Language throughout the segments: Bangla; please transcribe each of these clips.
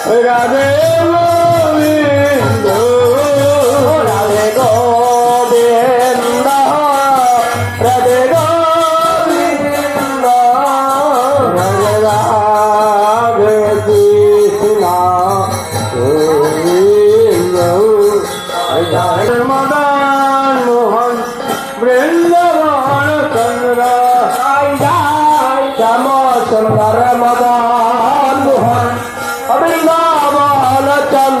রাধে গোবিন্দ রাধে গোবিন্দ রাধে গোবিন্দ রাধে রাধে কৃষ্ণ গোবিন্দ মদন মোহন বৃন্দাবন চন্দ্র শ্যাম চন্দ্র মদন মোহন தமிழ்நாடு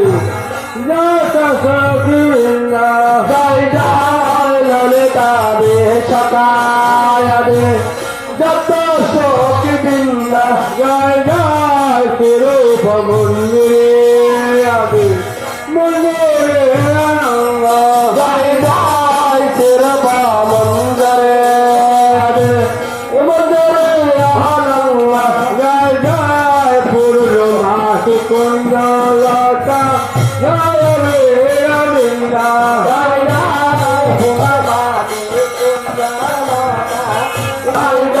বন্ধুরে আবে বন্ধুরে ভাই ভাই তেরা বন্ধুরে আবে বন্ধুরে আহাল্লাহ গায় গায় পুরো হাসি কন্দলতা গায় রে আবিন্দা গায় গায় ভোলা বাদে কন্দলতা গায়